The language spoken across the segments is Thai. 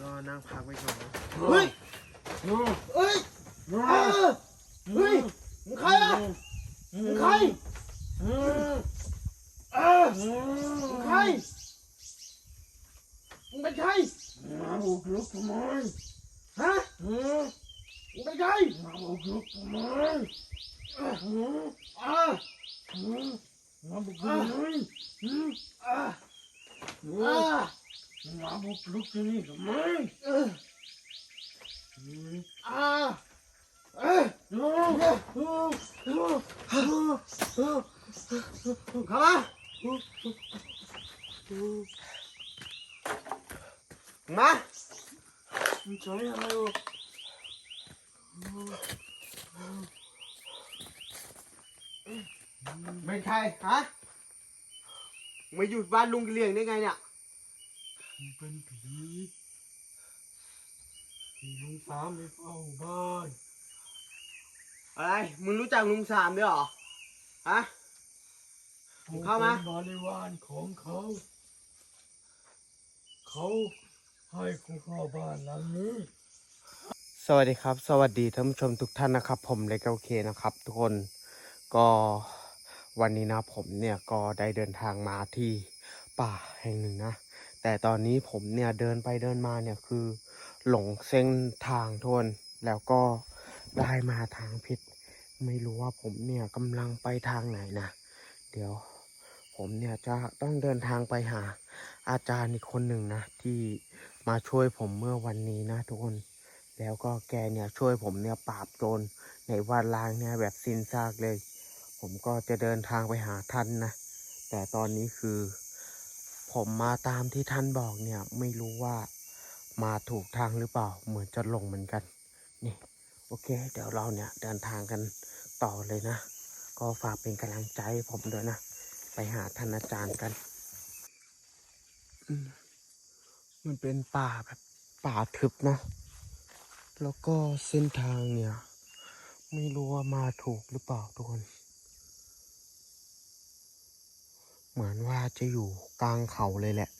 ก็นั่งพักไว้ก่อนนะเฮ้ยเฮ้ยเออเฮ้ยมึงใครอะมึงใครเออมึงใครมึงเป็นใครมาบุกรุกทำไมฮะเออมึงเป็นใครมาบุกรุกทำไมเอออ่าเออมาบุกรุกทำไมเอออ่าเออ่า อมาบุกรุกที่นี่ทำไมเออเอออ่าเออเออเออเออเออเออเออเข้ามามามึงใช้อะไรวะเป็นใครฮะมาอยู่บ้านลุงกะเหลี่ยงได้ไงเนี่ยมึง เป็นผีผีลุงสามไปเฝ้าบ้าน อะไร มึงรู้จักลุงสามด้วยเหรอ ฮะกูเข้ามาเป็นบริวารของเขา เขาให้กูเข้าบ้านหลังนี้ สวัสดีครับ สวัสดีท่านผู้ชมทุกท่านนะครับ ผมเล็กโอเคนะครับ ทุกคนก็วันนี้นะผมเนี่ยก็ได้เดินทางมาที่ป่าแห่งหนึ่งนะ แต่ตอนนี้ผมเนี่ยเดินไปเดินมาเนี่ยคือหลงเส้นทางทวนแล้วก็ได้มาทางผิด ไม่รู้ว่าผมเนี่ยกำลังไปทางไหนนะ เดี๋ยวผมเนี่ยจะต้องเดินทางไปหาอาจารย์อีกคนหนึ่งนะ ที่มาช่วยผมเมื่อวันนี้นะทุกคน แล้วก็แกเนี่ยช่วยผมเนี่ยปราบโจรในวาดล้างเนี่ยแบบสิ้นซากเลย ผมก็จะเดินทางไปหาท่านนะ แต่ตอนนี้คือ ผมมาตามที่ท่านบอกเนี่ยไม่รู้ว่ามาถูกทางหรือเปล่า เหมือนจะหลงเหมือนกัน นี่ โอเค เดี๋ยวเราเนี่ยเดินทางกันต่อเลยนะ ก็ฝากเป็นกำลังใจผมด้วยนะ ไปหาท่านอาจารย์กัน มันเป็นป่าแบบป่าทึบนะ แล้วก็เส้นทางเนี่ย ไม่รู้ว่ามาถูกหรือเปล่าทุกคน เหมือนว่าจะอยู่กลางเขาเลยแหละ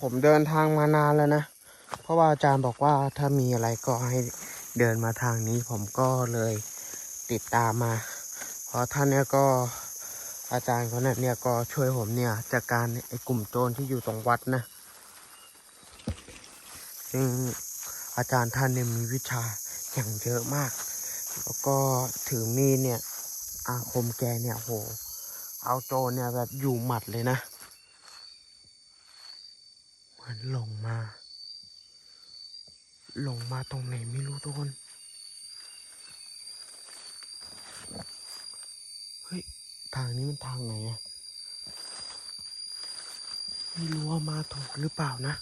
ผมเดินทางมานานแล้วนะ เพราะว่าอาจารย์บอกว่าถ้ามีอะไรก็ให้เดินมาทางนี้ผมก็เลยติดตามมา เพราะท่านเนี่ยก็อาจารย์คนนั้นเนี่ยก็ช่วยผมเนี่ยจัดการไอ้กลุ่มโจรที่อยู่ตรงวัดนะซึ่ง อาจารย์ท่านเนี่ยมีวิชาอย่างเยอะมาก แล้วก็ถือมีดเนี่ยอาคมแกเนี่ยโห เอาโจเนี่ยแบบอยู่หมัดเลยนะ เหมือนหลงมาหลงมาตรงไหนไม่รู้ทุกคนเฮ้ยทางนี้มันทางไหนอะไม่รู้ว่ามาถูกหรือเปล่านะ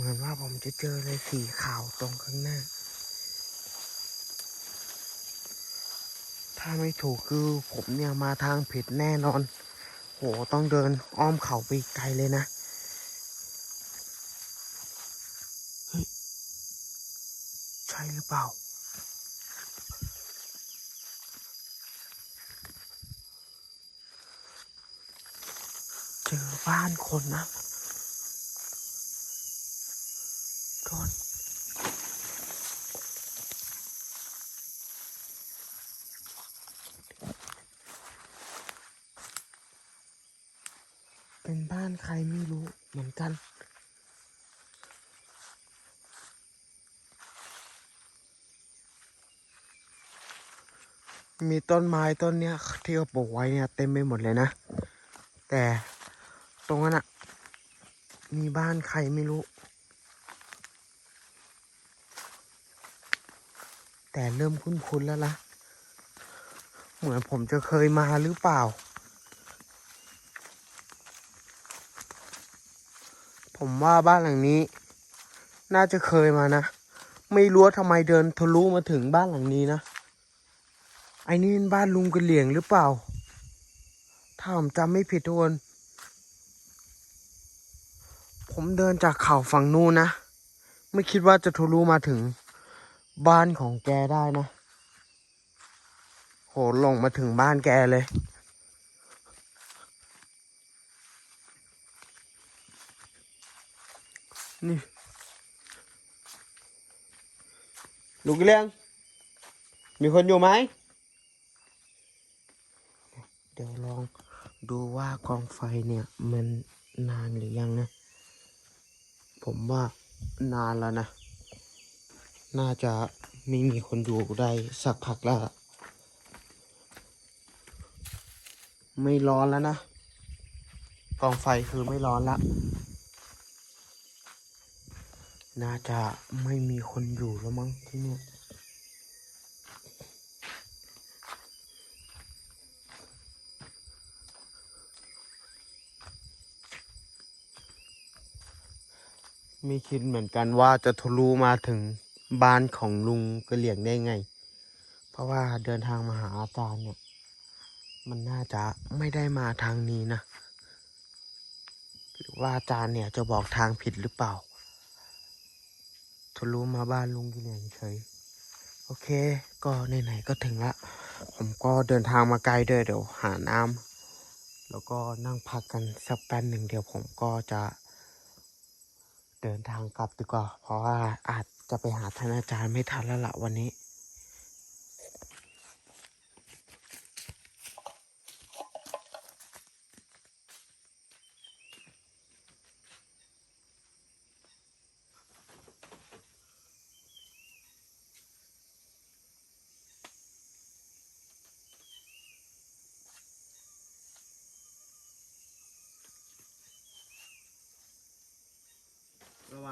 เหมือนว่าผมจะเจออะไรสีขาวตรงข้างหน้า ถ้าไม่ถูกคือผมเนี่ยมาทางผิดแน่นอน โหต้องเดินอ้อมเขาไปไกลเลยนะใช่หรือเปล่าเจอบ้านคนนะโดนเป็นบ้านใค รไม่รู้เหมือนกัน มีต้นไม้ต้นเนี้ยที่เขาปลูกไว้เนี่ยเต็มไปหมดเลยนะ แต่ตรงนั้นอะมีบ้านใครไม่รู้ แต่เริ่มคุ้นๆแล้วล่ะ เหมือนผมจะเคยมาหรือเปล่า ผมว่าบ้านหลังนี้ น่าจะเคยมานะ ไม่รู้ว่าทำไมเดินทะลุมาถึงบ้านหลังนี้นะไอ้นี่บ้านลุงกระเหลี่ยงหรือเปล่า ถ้าผมจำไม่ผิดทุกคนผมเดินจากเขาฝั่งนู้นนะ ไม่คิดว่าจะทะลุมาถึงบ้านของแกได้นะ โหหลงมาถึงบ้านแกเลย นี่ลูกเลี้ยง มีคนอยู่ไหม เดี๋ยวลองดูว่ากองไฟเนี่ย มันนานหรือยังนะ ผมว่านานแล้วนะ น่าจะไม่มีคนอยู่ได้สักพักแล้ว ไม่ร้อนแล้วนะ กองไฟคือไม่ร้อนละ น่าจะไม่มีคนอยู่แล้วมั้งที่นี่ไม่คิดเหมือนกันว่าจะทะลุมาถึงบ้านของลุงกระเหลี่ยงได้ไง เพราะว่าเดินทางมาหาอาจารย์เนี่ย มันน่าจะไม่ได้มาทางนี้นะ หรือว่าอาจารย์เนี่ยจะบอกทางผิดหรือเปล่า ทะลุมาบ้านลุงกินเลี่ยงเฉยโอเค ก็ไหนๆก็ถึงละ ผมก็เดินทางมาไกลด้วยเดี๋ยวหาน้ำแล้วก็นั่งพักกันสักแป๊บหนึ่งเดี๋ยวผมก็จะ เดินทางกลับดีกว่า เพราะว่าอาจจะไปหาท่านอาจารย์ไม่ทันแล้วละวันนี้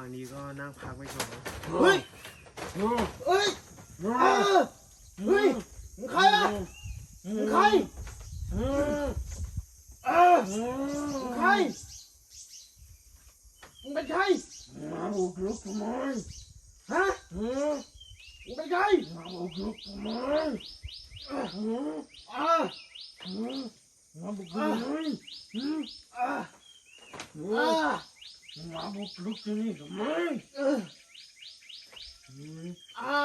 ว่างนี้ก็นั่งพักไว้ก่อนนะเฮ้ยเฮ้ยเออเฮ้ยมึงใครอะมึงใครเออมึงใครมึงเป็นใครมาบุกรุกทำไมฮะเออมึงเป็นใครมาบุกรุกทำไมเอออ่าเออมาบุกรุกทำไมอืมอ่าเออ่าอมาบุกรุกที่นี่ทำไมเอออืมอ่า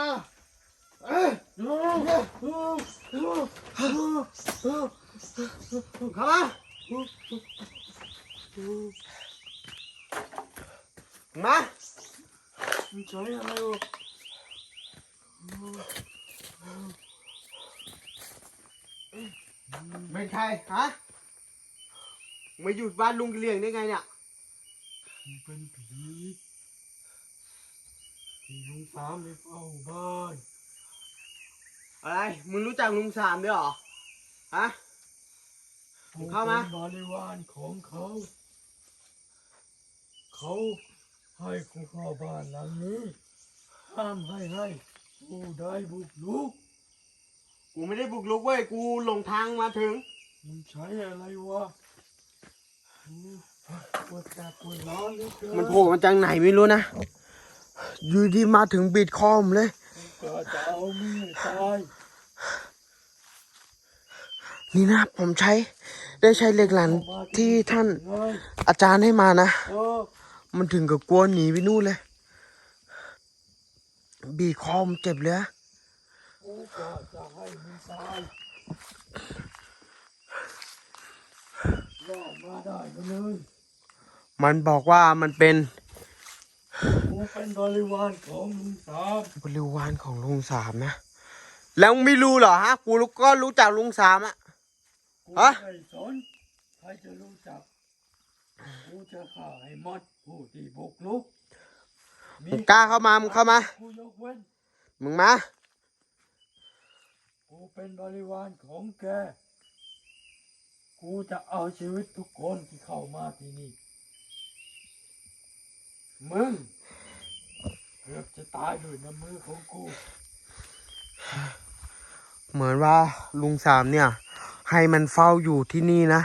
เอ้ยเออเออเออเออเออเข้ามามามึงใช้อะไรวะเป็นใครฮะมาอยู่บ้านลุงกระเหลี่ยงได้ไงเนี่ย มึงเป็นผี ที่ลุงสามไปเฝ้าบ้าน อะไร มึงรู้จักลุงสามด้วยเหรอ ฮะเข้ามากูเป็นบริวารของเขา เขาให้กูเข้าบ้านหลังนี้ ห้ามให้ให้ผู้ใดบุกรุกกูไม่ได้บุกรุกเว้ย กูหลงทางมาถึง มึงใช้อะไรวะอืม ปวดแสบปวดร้อนเหลือเกินมันโผล่มาจากไหนไม่รู้นะ อยู่ดีมาถึงบิดคอมเลย ก็จะเอามึงให้ตายนี่นะผมใช้ได้ใช้เหล็กหลันที่ท่านอาจารย์ให้มานะ เออมันถึงกับกลัวหนีไปนู่นเลย บีบคอมเจ็บเลยอะกูก็จะให้มึงตายรอดมาได้ก็เลย มันบอกว่ามันเป็นกูเป็นบริวารของมึงสามบริวารของลุงสามนะ แล้วมึงไม่รู้เหรอฮะ กูก็รู้จักลุงสามอะกูฮะไม่สนใครจะรู้จัก กูจะฆ่าให้หมดผู้ที่บุกรุกมึงกล้าเข้ามา มึงเข้ามา กูยกเว้น มึงมา กูเป็นบริวารของแก กูจะเอาชีวิตทุกคนที่เข้ามาที่นี่ มึงเกือบจะตายด้วยน้ำมือของกู เหมือนว่าลุงสามเนี่ย ให้มันเฝ้าอยู่ที่นี่นะ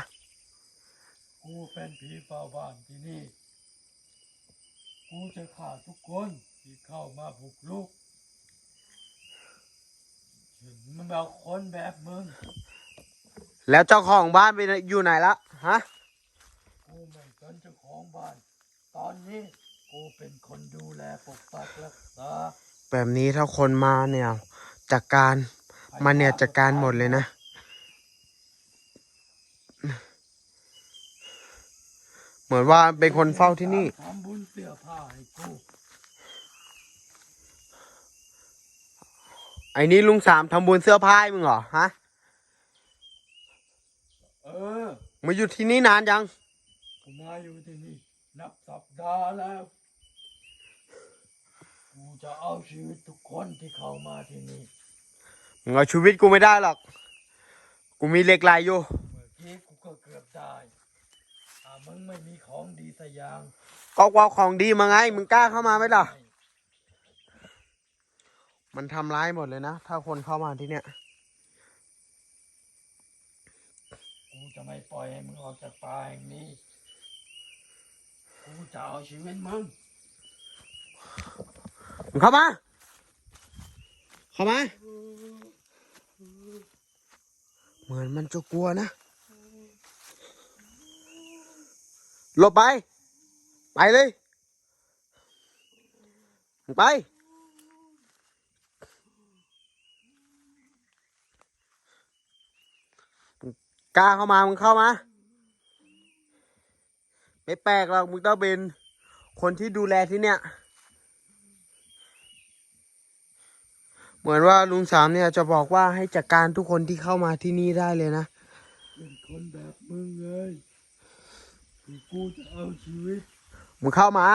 กูเป็นผีเฝ้าบ้านที่นี่ กูจะฆ่าทุกคนที่เข้ามาบุกรุกถึงมันเอาคนแบบมึง แล้วเจ้าของบ้านไปไหนอยู่ไหนละฮะ กูไม่สนเจ้าของบ้าน ตอนนี้ กูเป็นคนดูแลปกปักรักษาแบบนี้ถ้าคนมาเนี่ยจัดการมันเนี่ยจัดการหมดเลยนะ เหมือนว่าเป็นคนเฝ้าที่นี่ทำบุญเสื้อผ้าให้กูไอ้นี่ลุงสามทำบุญเสื้อผ้าให้มึงเหรอฮะเออมาอยู่ที่นี่นานยัง กูมาอยู่ที่นี่นับสัปดาห์แล้วกู จะเอาชีวิตทุกคนที่เข้ามาที่นี่มึงเอาชีวิตกูไม่ได้หรอก กูมีเหล็กไหลอยู่ เมื่อกี้กูก็เกือบได้ถ้ามึงไม่มีของดีสักอย่างก็ว่าของดีมาไง มึงกล้าเข้ามาไหมล่ะ มันทำร้ายหมดเลยนะ ถ้าคนเข้ามาที่เนี่ย กูจะไม่ปล่อยให้มึงออกจากป่าแห่งนี้ กูจะเอาชีวิตมึงมึง เข้ามา เข้ามา เหมือนมันจะกลัวนะ หลบไป ไปเลย ไป กล้าเข้ามา มึงเข้ามา ไม่แปลกหรอก มึงต้องเป็นคนที่ดูแลที่เนี่ย เหมือนว่าลุงสามเนี่ยจะบอกว่าให้จัดการทุกคนที่เข้ามาที่นี่ได้เลยนะเป็นคนแบบมึงเลยที่กูจะเอาชีวิตมึงเข้ามา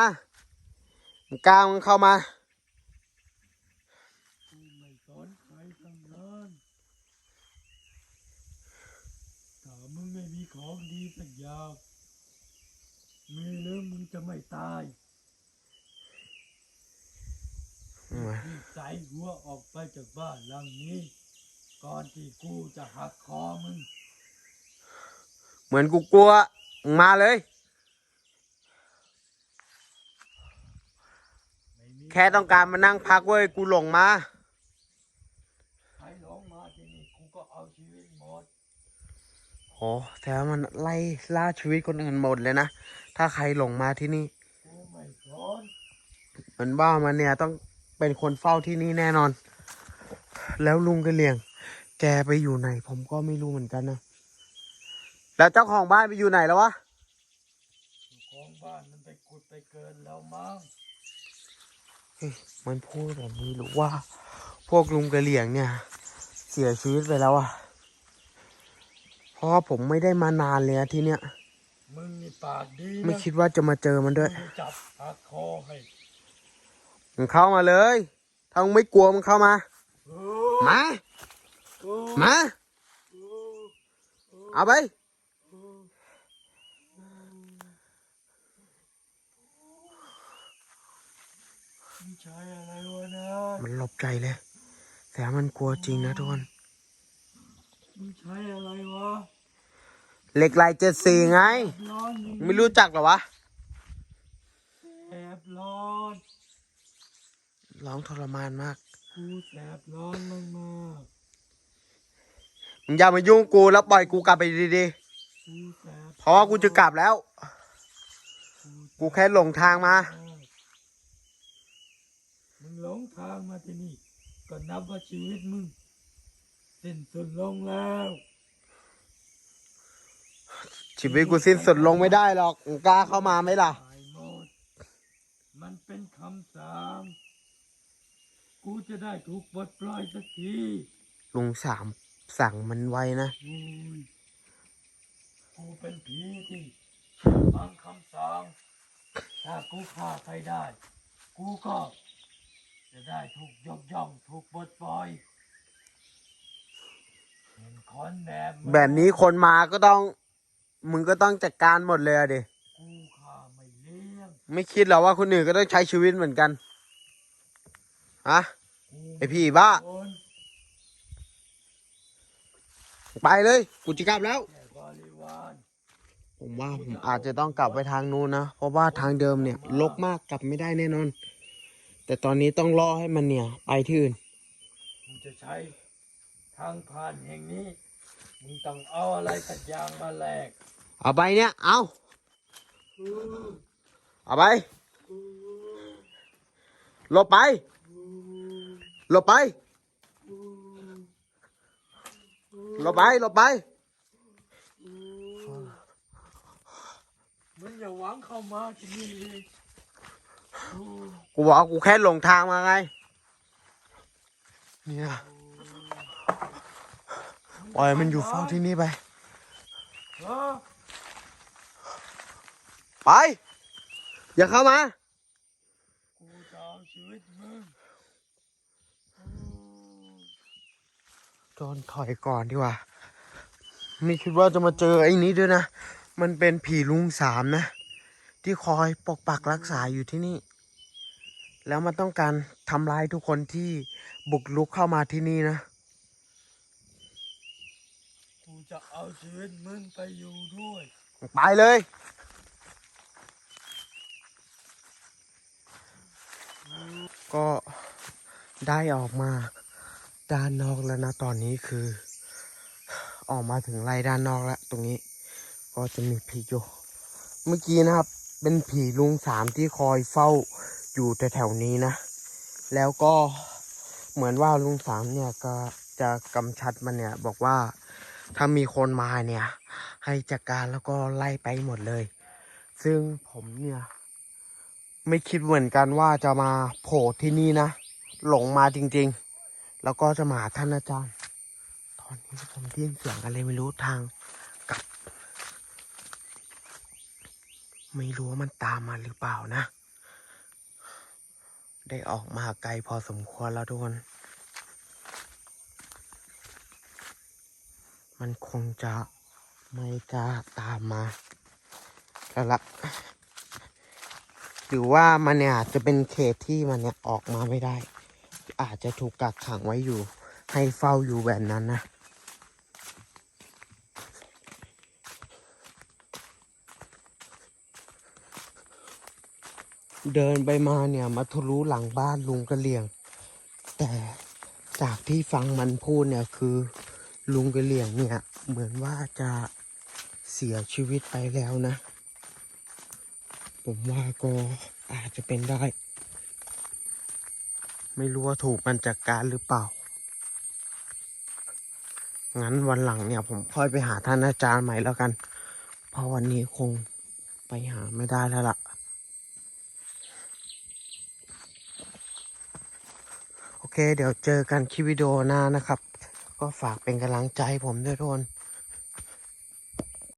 มึงกล้ามึงเข้ามากูไม่สอนใครทั้งนั้นถ้ามึงไม่มีของดีสักอย่างมีหรือมึงจะไม่ตาย รีบใส่หัวออกไปจากบ้านหลังนี้ ก่อนที่กูจะหักคอมึง เหมือนกูกลัวมึงมาเลย ไม่มีแค่ต้องการมานั่งพักเว้ยกูหลงมา ใครหลงมาที่นี่กูก็เอาชีวิตหมดโหแต่ว่ามันไล่ล่าชีวิตคนอื่นหมดเลยนะ ถ้าใครหลงมาที่นี่ กูไม่สอนมันบ้ามันเนี่ยต้อง เป็นคนเฝ้าที่นี่แน่นอน แล้วลุงกระเหลี่ยง แกไปอยู่ไหน ผมก็ไม่รู้เหมือนกันนะ แล้วเจ้าของบ้านไปอยู่ไหนแล้ววะเจ้าของบ้านมันไปกุดไปเกินแล้วมั้งเฮ้ยมันพูดแบบนี้หรือว่า พวกลุงกระเหลี่ยงเนี่ย เสียชีวิตไปแล้วอะเพราะว่าผมไม่ได้มานานเลยอะที่เนี้ยมึงนี่ปากดีนะไม่คิดว่าจะมาเจอมันด้วยมึงจับหักคอให้ มึงเข้ามาเลย ถ้ามึงไม่กลัวมึงเข้ามาเอมาอมาเออเอาไปมึงใช้อะไรวะนะมันหลบใจเลย แต่มันกลัวจริงนะทุกคนมึงใช้อะไรวะเหล็กไหลเจ็ดสี่ไงร้อนยิงไม่รู้จักเหรอวะ แสบร้อน ร้องทรมานมากกูแสบร้อนมากมากมึงอย่ามายุ่งกูแล้วปล่อยกูกลับไปดีๆกูแสบๆเพราะว่ากูจะกลับแล้ว กูแค่หลงทางมา มึงหลงทางมาที่นี่ก็นับว่าชีวิตมึงสิ้นสุดลงแล้วชีวิตกูสิ้นสุดลงไม่ได้หรอกมึงกล้าเข้ามาไหมล่ะ ตายหมด มันเป็นคำสั่ง กูจะได้ถูกปลดปล่อยสักทีลุงสามสั่งมันไว้นะโอ้ยกูเป็นผีที่ฟังคำสั่งถ้ากูฆ่าใครได้ กูก็ จะได้ถูกยกย่องถูกปลดปล่อยเห็นคนแบบมึงแบบนี้คนมาก็ต้อง มึงก็ต้องจัดการหมดเลยอะดิ กูฆ่าไม่เลี้ยง ไม่คิดหรอว่าคนอื่นก็ต้องใช้ชีวิตเหมือนกัน ฮะกูไอ้พี่บ้าคนไปเลยกูจะกลับแล้วแค่บริวารผมว่าผมอาจจะต้องกลับไปทางนู้นนะ เพราะว่าทางเดิมเนี่ยลกมากกลับไม่ได้แน่นอน แต่ตอนนี้ต้องล่อให้มันเนี่ย ไปที่อื่นมึงจะใช้ทางผ่านแห่งนี้มึงต้องเอาอะไรสักอย่างมาแลกเอาไปเนี่ย เอาเอาไปกูหลบไป หลบไปหลบไปหลบไปมึงอย่าหวังเข้ามาที่นี่เลยกูบอกว่ากูแค่หลงทางมาไง เนี่ยปล่อยมันอยู่เฝ้าที่นี่ไปเออไป อย่าเข้ามา กูจะเอาชีวิตมึง จอนถอยก่อนดีกว่า ไม่คิดว่าจะมาเจอไอ้นี้ด้วยนะ มันเป็นผีลุงสามนะ ที่คอยปกปักรักษาอยู่ที่นี่ แล้วมันต้องการทำร้ายทุกคนที่บุกลุกเข้ามาที่นี่นะกูจะเอาชีวิตมึงไปอยู่ด้วย ไปเลย ก็ได้ออกมา ด้านนอกแล้วนะตอนนี้คือ ออกมาถึงไรด้านนอกแล้ว ตรงนี้ ก็จะมีผีอยู่เมื่อกี้นะครับ เป็นผีลุงสามที่คอยเฝ้าอยู่แถวๆนี้นะ แล้วก็เหมือนว่าลุงสามเนี่ยก็จะกำชัดมันเนี่ย บอกว่าถ้ามีคนมาเนี่ย ให้จัดการแล้วก็ไล่ไปหมดเลย ซึ่งผมเนี่ย ไม่คิดเหมือนกันว่าจะมาโผล่ที่นี่นะ หลงมาจริง ๆ แล้วก็จะมาหาท่านอาจารย์ ตอนนี้ผมได้ยินเสียงอะไรไม่รู้ทางกลับ ไม่รู้ว่ามันตามมาหรือเปล่านะ ได้ออกมาไกลพอสมควรแล้วทุกคน มันคงจะไม่กล้าตามมาแล้วละหรือว่ามันเนี่ยจะเป็นเขตที่มันเนี่ยออกมาไม่ได้ อาจจะถูกกักขังไว้อยู่ ให้เฝ้าอยู่แบบนั้นนะ เดินไปมาเนี่ยมาทะลุหลังบ้านลุงกระเลียง แต่จากที่ฟังมันพูดเนี่ยคือ ลุงกระเลียงเนี่ย เหมือนว่าจะเสียชีวิตไปแล้วนะ ผมว่าก็อาจจะเป็นได้ ไม่รู้ว่าถูกมันจัดการหรือเปล่า งั้นวันหลังเนี่ย ผมค่อยไปหาท่านอาจารย์ใหม่แล้วกัน เพราะวันนี้คงไปหาไม่ได้แล้วล่ะ โอเค เดี๋ยวเจอกันคลิปวิดีโอหน้านะครับ ก็ฝากเป็นกำลังใจผมด้วยทุกคน